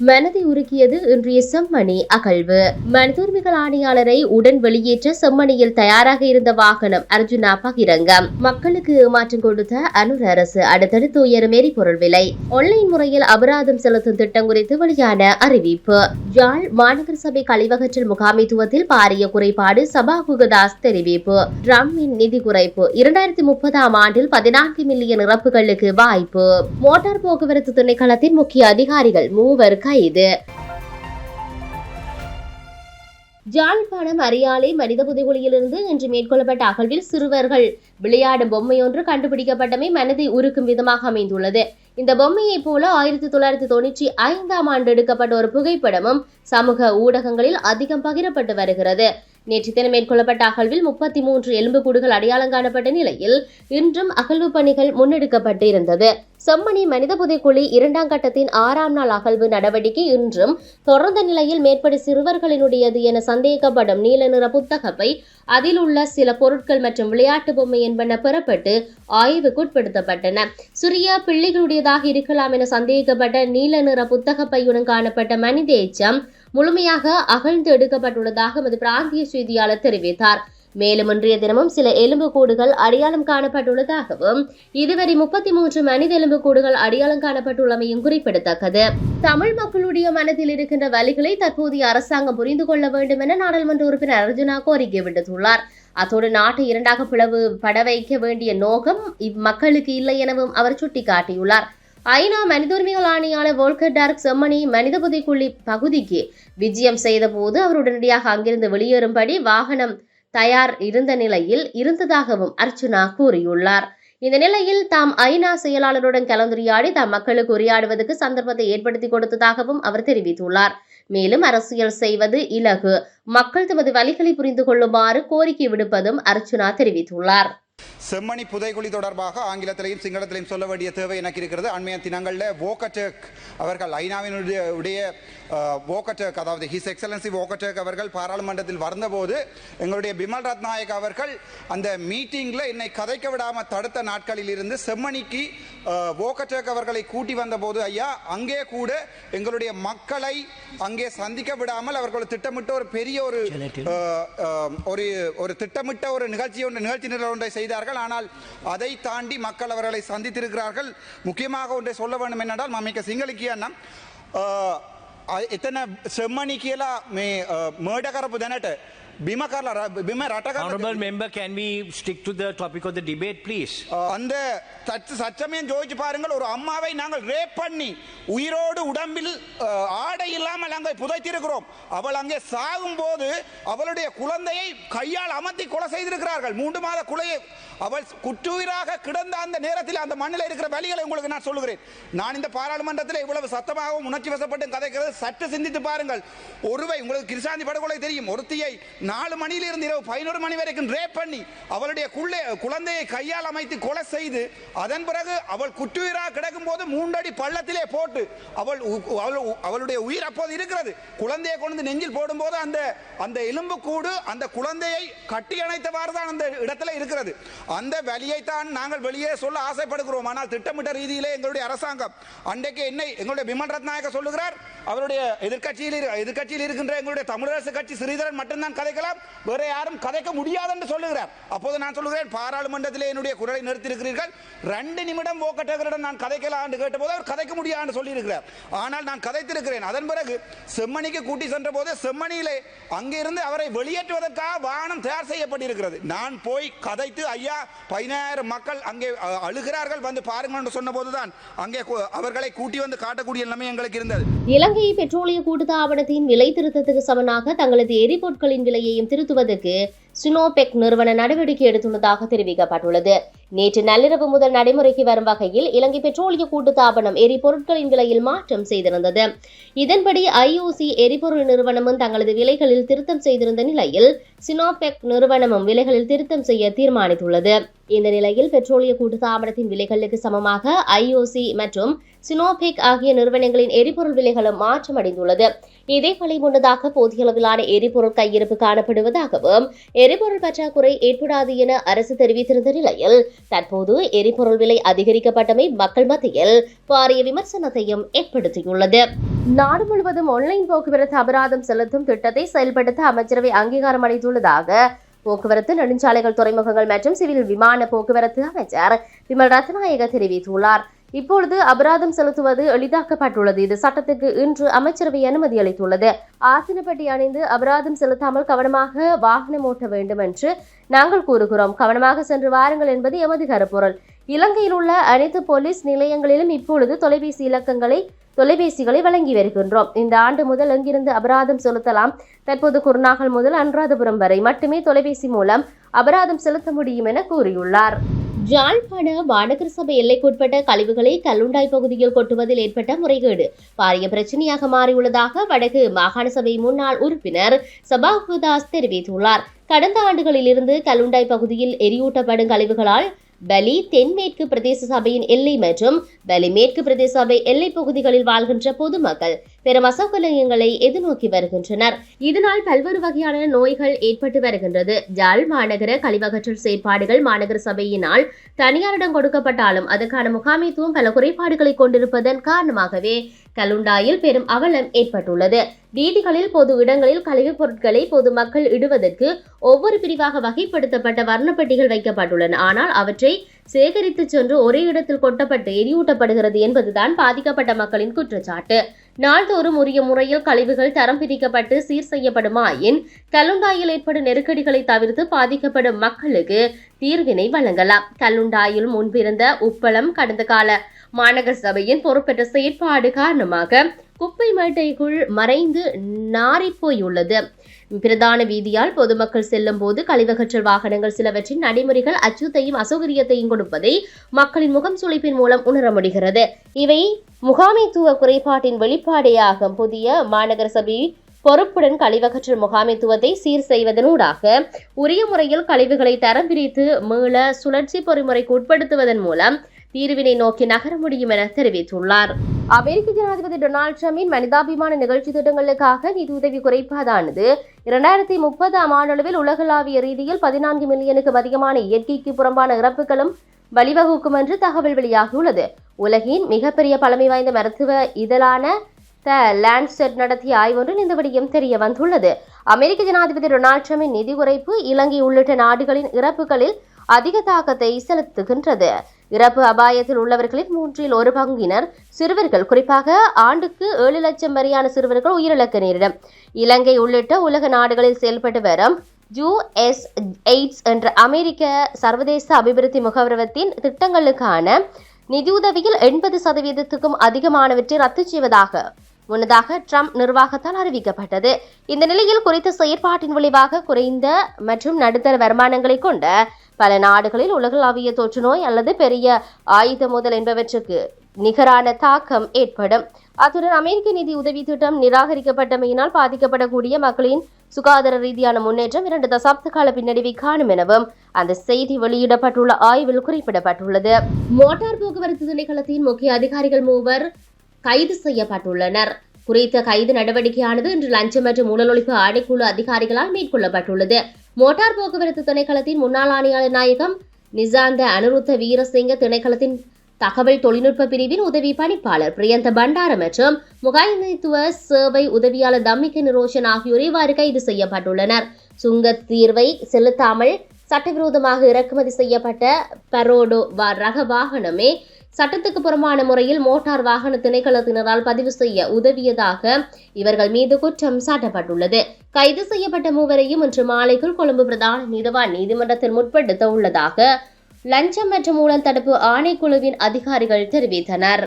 மனதை உருக்கியது இன்றைய செம்மணி அகழ்வு. மனிதுரிமைகள் ஆணையாளரை உடன் வெளியேற்ற செம்மணியில் தயாராக இருந்த வாகனம் அர்ஜுனா பகிரங்கம். மக்களுக்கு ஏமாற்றம் கொடுத்த அனுர் அரசு அடுத்தடுத்து உயரும் எரிபொருள் விலை. ஆன்லைன் முறையில் அபராதம் செலுத்தும் திட்டம் குறித்து வெளியான அறிவிப்பு. யாழ் மாநகர சபை கழிவகற்றல் முகாமைத்துவத்தில் பாரிய குறைபாடு சபாகுகதாஸ் தெரிவிப்பு. ட்ரம்மின் நிதி குறைப்பு இரண்டாயிரத்தி முப்பதாம் ஆண்டில் பதினான்கு மில்லியன் இறப்புகளுக்கு வாய்ப்பு. மோட்டார் போக்குவரத்து திணைக்களத்தின் முக்கிய அதிகாரிகள் மூவர் கைது ஜாழ்ப்பாணம் அரியாலை மனித புதைகுழியிலிருந்து இன்று மேற்கொள்ளப்பட்ட அகழ்வில் சிறுவர்கள் விளையாடும் பொம்மையொன்று கண்டுபிடிக்கப்பட்டமை மனதை உருக்கும் விதமாக அமைந்துள்ளது. இந்த பொம்மையைப் போல ஆயிரத்தி தொள்ளாயிரத்தி தொண்ணூற்றி ஐந்தாம் ஆண்டு எடுக்கப்பட்ட ஒரு புகைப்படமும் சமூக ஊடகங்களில் அதிகம் பகிரப்பட்டு வருகிறது. நேற்று தினம் மேற்கொள்ளப்பட்ட அகழ்வில் முப்பத்தி மூன்று எலும்புக்கூடுகள் அடையாளம் காணப்பட்ட நிலையில் இன்றும் அகழ்வு பணிகள் முன்னெடுக்கப்பட்டு இருந்தது செம்மணி மனித புதைக்குழி இரண்டாம் கட்டத்தின் ஆறாம் நாள் அகழ்வு நடவடிக்கை இன்றும் தொடர்ந்த நிலையில் மேற்படி சிறுவர்களினுடையது என சந்தேகிக்கப்படும் நீல நிற புத்தகப்பை அதில் உள்ள சில பொருட்கள் மற்றும் விளையாட்டு பொம்மை என்பன பெறப்பட்டு ஆய்வுக்குட்படுத்தப்பட்டன சிறிய பிள்ளைகளுடையதாக இருக்கலாம் என சந்தேகிக்கப்பட்ட நீல நிற புத்தகப்பையுடன் காணப்பட்ட மனித எச்சம் முழுமையாக அகழ்ந்து எடுக்கப்பட்டுள்ளதாக எமது பிராந்திய செய்தியாளர் தெரிவித்தார். மேலும் இன்றைய தினமும் சில எலும்புக்கூடுகள் அடையாளம் காணப்பட்டுள்ளதாகவும் இதுவரை முப்பத்தி மூன்று மனித எலும்புக்கூடுகள் அடையாளம் காணப்பட்டுள்ளமையும் குறிப்பிடத்தக்கது. தமிழ் மக்களுடைய மனதில் இருக்கின்ற வழிகளை தற்போதைய அரசாங்கம் புரிந்து கொள்ள வேண்டும் என நாடாளுமன்ற உறுப்பினர் அர்ஜுனா கோரிக்கை விடுத்துள்ளார். அத்தோடு நாட்டை இரண்டாக பிளவு பட வைக்க வேண்டிய நோக்கம் இம்மக்களுக்கு இல்லை எனவும் அவர் சுட்டிக்காட்டியுள்ளார். ஐநா மனித உரிமைகள் ஆணையான வோல்கர் டார்க் செம்மணி மனித புதைக்குழி பகுதிக்கு விஜயம் செய்தபோது அவர் உடனடியாக அங்கிருந்து வெளியேறும்படி வாகனம் தயார் இருந்த நிலையில் இருந்ததாகவும் அர்ச்சுனா கூறியுள்ளார். இந்த நிலையில் தாம் ஐநா செயலாளருடன் கலந்துரையாடி தாம் மக்களுக்கு உரையாடுவதற்கு சந்தர்ப்பத்தை ஏற்படுத்தி கொடுத்ததாகவும் அவர் தெரிவித்துள்ளார். மேலும் அரசியல் செய்வது இலகு. மக்கள் தமது வழிகளை புரிந்து கொள்ளுமாறு கோரிக்கை விடுப்பதும் அர்ச்சுனா தெரிவித்துள்ளார். செம்மணி புதைகுழி தொடர்பாக ஆங்கிலத்திலையும் சிங்களத்திலையும் சொல்ல வேண்டிய தேவை எனக்கு இருக்கிறது. அண்மைய தினங்களில் வோகட்டேக் அவர்கள் ஐநாவினுடைய உடைய வோகட்டேக் அதாவது ஹிஸ் எக்ஸலன்சி வோகட்டேக் அவர்கள் பாராளுமன்றத்தில் வந்தபோது எங்களுடைய பிமல் ரத்நாயக் அவர்கள் அந்த மீட்டிங்கில் என்னை கதைக்க விடாமல் தடுத்த நாட்களில் இருந்து செம்மணிக்கு வோகட்டேக் அவர்களை கூட்டி வந்தபோது ஐயா அங்கே கூட எங்களுடைய மக்களை அங்கே சந்திக்க விடாமல் அவர்கள் திட்டமிட்ட ஒரு பெரிய ஒரு ஒரு ஒரு திட்டமிட்ட ஒரு நிகழ்ச்சி ஒன்று நிகழ்ச்சி நிரல் ஒன்றை செய்தார்கள். ஆனால் அதை தாண்டி மக்கள் அவர்களை சந்தித்திருக்கிறார்கள் முக்கியமாக ஒன்றை சொல்ல வேண்டும் என்னென்றால் මම එක සිංහල කියන්නම් අ, අ- එතන සෙම්මණි කියලා මේ අ, මර්ඩ කරපු දැනට bima kar la bima rata kar honorable member can we stick to the topic of the debate please? அந்த சச்சமயம் ஜோதிச்சு பாருங்கள் ஒரு அம்மாவை நாங்கள் ரேப் பண்ணி உயிரோடு உடம்பில் ஆடை இல்லாமல் அங்கே புதைத்திருக்கிறோம். அவள் அங்கே சாகும் போது அவளுடைய குழந்தையை கையால் அமர்த்தி கொலை செய்திருக்கிறார்கள். மூன்று மாத குலையை அவள் குட்டுயிராக கிடந்த அந்த நேரத்தில் அந்த மண்ணில் இருக்கிற வழிகளை உங்களுக்கு நான் சொல்லுகிறேன். நான் இந்த பாராளுமன்றத்தில் இவ்வளவு சத்தமாகவும் உணர்ச்சி வசப்பட்டு கதைக்கிறது. சற்று சிந்தித்து பாருங்கள். ஒருவை உங்களுக்கு கிருஷாந்தி படுகொலை தெரியும். ஒருத்தியை நாலு மணியிலிருந்து இரவு பதினோரு மணி வரைக்கும் ரேப் பண்ணி அவளுடைய குள்ளே குழந்தையை கையால் அமைத்து கொலை செய்து அதன் பிறகு அவள் குற்றுயிராக கிடக்கும் போது மூன்றடி பள்ளத்திலே போட்டு அவள் உ- அவள் அவளுடைய உயிர் அப்போது இருக்கிறது. குழந்தையை கொண்டு நெஞ்சில் போடும்போது அந்த அந்த எலும்பு கூடு அந்த குழந்தையை கட்டி அணைத்தவாறு தான் அந்த இடத்துல இருக்கிறது. அந்த வழியை தான் நாங்கள் வெளியே சொல்ல ஆசைப்படுகிறோம். ஆனால் திட்டமிட்ட ரீதியிலே எங்களுடைய அரசாங்கம் அன்றைக்கு என்னை எங்களுடைய பிமல் ரத்நாயக சொல்லுகிறார் அவருடைய எதிர்க்கட்சியில் இரு- எதிர்க்கட்சியில் இருக்கின்ற எங்களுடைய தமிழரசு கட்சி ஸ்ரீதரன் மட்டும்தான் கதை கதைக்கலாம் வேற யாரும் கதைக்க முடியாது என்று சொல்லுகிறார். அப்போது நான் சொல்லுகிறேன் பாராளுமன்றத்தில் என்னுடைய குரலை நிறுத்தியிருக்கிறீர்கள். ரெண்டு நிமிடம் ஓக்கட்டகரிடம் நான் கதைக்கலாம் என்று கேட்டபோது அவர் கதைக்க முடியாது சொல்லியிருக்கிறார். ஆனால் நான் கதைத்திருக்கிறேன். அதன் பிறகு செம்மணிக்கு கூட்டி சென்ற போது செம்மணியிலே அங்கிருந்து அவரை வெளியேற்றுவதற்காக வாகனம் தயார் செய்யப்பட்டிருக்கிறது. நான் போய் கதைத்து ஐயா பதினாயிரம் மக்கள் அங்கே அழுகிறார்கள் வந்து பாருங்கள் என்று சொன்னபோதுதான் அங்கே அவர்களை கூட்டி வந்து காட்டக்கூடிய நிலைமை எங்களுக்கு இருந்தது. இலங்கை பெட்ரோலிய கூட்டுத்தாபனத்தின் விலை திருத்தத்துக்கு சமனாக தங்களது எரிபொருட்களின் விலை விலையையும் திருத்துவதற்கு சுனோபெக் நிறுவன நடவடிக்கை எடுத்துள்ளதாக தெரிவிக்கப்பட்டுள்ளது. நேற்று நள்ளிரவு முதல் நடைமுறைக்கு வரும் வகையில் இலங்கை பெட்ரோலிய கூட்டுத்தாபனம் எரிபொருட்களின் விலையில் மாற்றம் செய்திருந்தது. இதன்படி ஐஓசி எரிபொருள் நிறுவனமும் தங்களது விலைகளில் திருத்தம் செய்திருந்த நிலையில் சினோபெக் நிறுவனமும் விலைகளில் திருத்தம் செய்ய தீர்மானித்துள்ளது. இந்த நிலையில் பெட்ரோலிய கூட்டுத்தாபனத்தின் விலைகளுக்கு சமமாக ஐஓசி மற்றும் சினோபெக் ஆகிய நிறுவனங்களின் எரிபொருள் விலைகளும் மாற்றமடைந்துள்ளது இதேவேளை முன்னதாக போதிய அளவிலான எரிபொருள் கையிருப்பு காணப்படுவதாகவும் எரிபொருள் பற்றாக்குறை ஏற்படாது என அரசு தெரிவித்திருந்த நிலையில் தற்போது எரிபொருள் விலை அதிகரிக்கப்பட்டமை மக்கள் மத்தியில் பாரிய விமர்சனத்தையும் ஏற்படுத்தியுள்ளது. நாடு முழுவதும் ஆன்லைன் போக்குவரத்து அபராதம் செலுத்தும் திட்டத்தை செயல்படுத்த அமைச்சரவை அங்கீகாரம் அளித்துள்ளதாக போக்குவரத்து நெடுஞ்சாலைகள் துறைமுகங்கள் மற்றும் சிவில் விமான போக்குவரத்து அமைச்சர் விமல் ரத்நாயக தெரிவித்துள்ளார். இப்பொழுது அபராதம் செலுத்துவது எளிதாக்கப்பட்டுள்ளது. இது சட்டத்துக்கு இன்று அமைச்சரவை அனுமதி அளித்துள்ளது. ஆசனப்பட்டி அணிந்து அபராதம் செலுத்தாமல் கவனமாக வாகனம் ஓட்ட வேண்டும் என்று நாங்கள் கூறுகிறோம். கவனமாக சென்று வாருங்கள் என்பது எமது கருப்பொருள். இலங்கையில் உள்ள அனைத்து போலீஸ் நிலையங்களிலும் இப்பொழுது தொலைபேசி இலக்கங்களை தொலைபேசிகளை வழங்கி வருகின்றோம். இந்த ஆண்டு முதல் எங்கிருந்து அபராதம் செலுத்தலாம்? தற்போது குருநாகல் முதல் அனுராதபுரம் வரை மட்டுமே தொலைபேசி மூலம் அபராதம் செலுத்த முடியும் என கூறியுள்ளார். ஜாழ்ப்பாண மாநகர சபை எல்லைக்குட்பட்ட கழிவுகளை கல்லுண்டாய் பகுதியில் கொட்டுவதில் ஏற்பட்ட முறைகேடு. பாரிய பிரச்சனையாக மாறியுள்ளதாக வடக்கு மாகாண சபை முன்னாள் உறுப்பினர் சபாகுதாஸ் தெரிவித்துள்ளார். கடந்த ஆண்டுகளிலிருந்து கல்லுண்டாய் பகுதியில் எரியூட்டப்படும் கழிவுகளால் பலி தென்மேற்கு பிரதேச சபையின் எல்லை மற்றும் பலி மேற்கு பிரதேச சபை எல்லை பகுதிகளில் வாழ்கின்ற பொதுமக்கள். பெரும் அசௌகரியங்களை எதிர்நோக்கி வருகின்றனர். இதனால் பல்வேறு வகையான நோய்கள் ஏற்பட்டு வருகின்றது. ஜாழ் மாநகர கழிவகற்றல் செயற்பாடுகள் மாநகர சபையினால் தனியாரிடம் கொடுக்கப்பட்டாலும் அதற்கான முகாமைத்துவம் பல குறைபாடுகளை கொண்டிருப்பதன் காரணமாகவே கலுண்டாயில் பெரும் அவலம் ஏற்பட்டுள்ளது. வீதிகளில் பொது இடங்களில் கழிவுப் பொருட்களை பொதுமக்கள் இடுவதற்கு ஒவ்வொரு பிரிவாக வகைப்படுத்தப்பட்ட வர்ணப்பெட்டிகள் வைக்கப்பட்டுள்ளன. ஆனால் அவற்றை சேகரித்து சென்று ஒரே இடத்தில் கொட்டப்பட்டு எரியூட்டப்படுகிறது என்பதுதான் பாதிக்கப்பட்ட மக்களின் குற்றச்சாட்டு. நாள்தோறும் உரிய முறையில் கழிவுகள் தரம் பிரிக்கப்பட்டு சீர் செய்யப்படுமாயின் கல்லுண்டாயில் ஏற்படும் நெருக்கடிகளை தவிர்த்து பாதிக்கப்படும் மக்களுக்கு தீர்வினை வழங்கலாம். கல்லுண்டாயில் முன்பிருந்த உப்பளம் கடந்த கால மாநகர சபையின் பொறுப்பற்ற செயற்பாடு காரணமாக குப்பை மேட்டைக்குள் மறைந்து நாறிப்போயுள்ளது. பிரதான வீதியால் பொதுமக்கள் செல்லும் போது கழிவகற்றல் வாகனங்கள் சிலவற்றின் நடைமுறைகள் அச்சுத்தையும் அசௌகரியத்தையும் கொடுப்பதை மக்களின் முகம் சுழிப்பின் மூலம் உணர முடிகிறது. இவை முகாமைத்துவ குறைபாட்டின் வெளிப்பாடேயாகும். புதிய மாநகர சபை பொறுப்புடன் கழிவகற்றல் முகாமைத்துவத்தை சீர் செய்வதனூடாக உரிய முறையில் கழிவுகளை தரம் பிரித்து மீள சுழற்சி பொறிமுறைக்கு உட்படுத்துவதன் மூலம் தீர்வினை நோக்கி நகர முடியும் என தெரிவித்துள்ளார். அமெரிக்க ஜனாதிபதி டொனால்ட் டிரம்பின் மனிதாபிமான நிகழ்ச்சி திட்டங்களுக்காக நிதியுதவி குறைப்பதானது இரண்டாயிரத்தி முப்பதாம் ஆண்டளவில் உலகளாவிய ரீதியில் பதினான்கு மில்லியனுக்கு அதிகமான இயற்கைக்கு புறம்பான இறப்புகளும் வழிவகுக்கும் என்று தகவல் வெளியாகியுள்ளது. உலகின் மிகப்பெரிய பழமை வாய்ந்த மருத்துவ இதழான த லேண்ட்செட் நடத்திய ஆய்வொன்றில் இந்த விடயம் தெரிய வந்துள்ளது. அமெரிக்க ஜனாதிபதி டொனால்ட் ட்ரம்பின் நிதி குறைப்பு இலங்கை உள்ளிட்ட நாடுகளின் இறப்புகளில் அதிக தாக்கத்தை செலுத்துகின்றது. இறப்பு அபாயத்தில் உள்ளவர்களில் மூன்றில் ஒரு பங்கினர் சிறுவர்கள் குறிப்பாக ஆண்டுக்கு ஏழு லட்சம் வரையான சிறுவர்கள் உயிரிழக்க நேரிடும் இலங்கை உள்ளிட்ட உலக நாடுகளில் செயல்பட்டு வரும் யுஎஸ் எய்ட்ஸ் என்ற அமெரிக்க சர்வதேச அபிவிருத்தி முகவரத்தின் திட்டங்களுக்கான நிதியுதவியில் எண்பது சதவீதத்துக்கும் அதிகமானவற்றை ரத்து செய்வதாக முன்னதாக ட்ரம்ப் நிர்வாகத்தால் அறிவிக்கப்பட்டது. இந்த நிலையில் குறித்த செயற்பாட்டின் விளைவாக குறைந்த மற்றும் நடுத்தர வருமானங்களை கொண்ட பல நாடுகளில் உலகளாவிய தொற்று நோய் அல்லது பெரிய ஆயுத முதல் என்பவற்றுக்கு நிகரான தாக்கம் ஏற்படும். அத்துடன் அமெரிக்க நிதி உதவி திட்டம் நிராகரிக்கப்பட்டமையினால் பாதிக்கப்படக்கூடிய மக்களின் சுகாதார ரீதியான முன்னேற்றம் இரண்டு தசாப்த கால பின்னடைவை காணும் எனவும் அந்த செய்தி வெளியிடப்பட்டுள்ள ஆய்வில் குறிப்பிடப்பட்டுள்ளது. மோட்டார் போக்குவரத்து திணைக்களத்தின் முக்கிய அதிகாரிகள் மூவர் கைது செய்யப்பட்டுள்ளனர். குறித்த கைது நடவடிக்கையானது இன்று லஞ்சம் மற்றும் ஊழலொழிப்பு ஆணைக்குழு அதிகாரிகளால் மேற்கொள்ளப்பட்டுள்ளது. மோட்டார் போக்குவரத்து திணைக்களத்தின் முன்னாள் ஆணையாளர் நாயகம் நிசாந்த அனுருத்த வீரசிங்க திணைக்களத்தின் தகவல் தொழில்நுட்ப பிரிவின் உதவி பணிப்பாளர் பிரியந்த பண்டார மற்றும் முகாமைத்துவ சேவை உதவியாளர் தம்மிக்க நிரோஷன் ஆகியோர் இவ்வாறு கைது செய்யப்பட்டுள்ளனர். சுங்க தீர்வை செலுத்தாமல் சட்டவிரோதமாக இறக்குமதி செய்யப்பட்ட பரோடோ ரக வாகனமே சட்டத்துக்கு புறம்பான முறையில் மோட்டார் வாகன திணைக்களத்தினரால் பதிவு செய்ய உதவியதாக இவர்கள் மீது குற்றம் சாட்டப்பட்டுள்ளது. கைது செய்யப்பட்ட மூவரையும் இன்று மாலைக்குள் கொழும்பு பிரதான நீதவான் நீதிமன்றத்தில் முற்படுத்த உள்ளதாக லஞ்சம் மற்றும் ஊழல் தடுப்பு ஆணைக்குழுவின் அதிகாரிகள் தெரிவித்தனர்.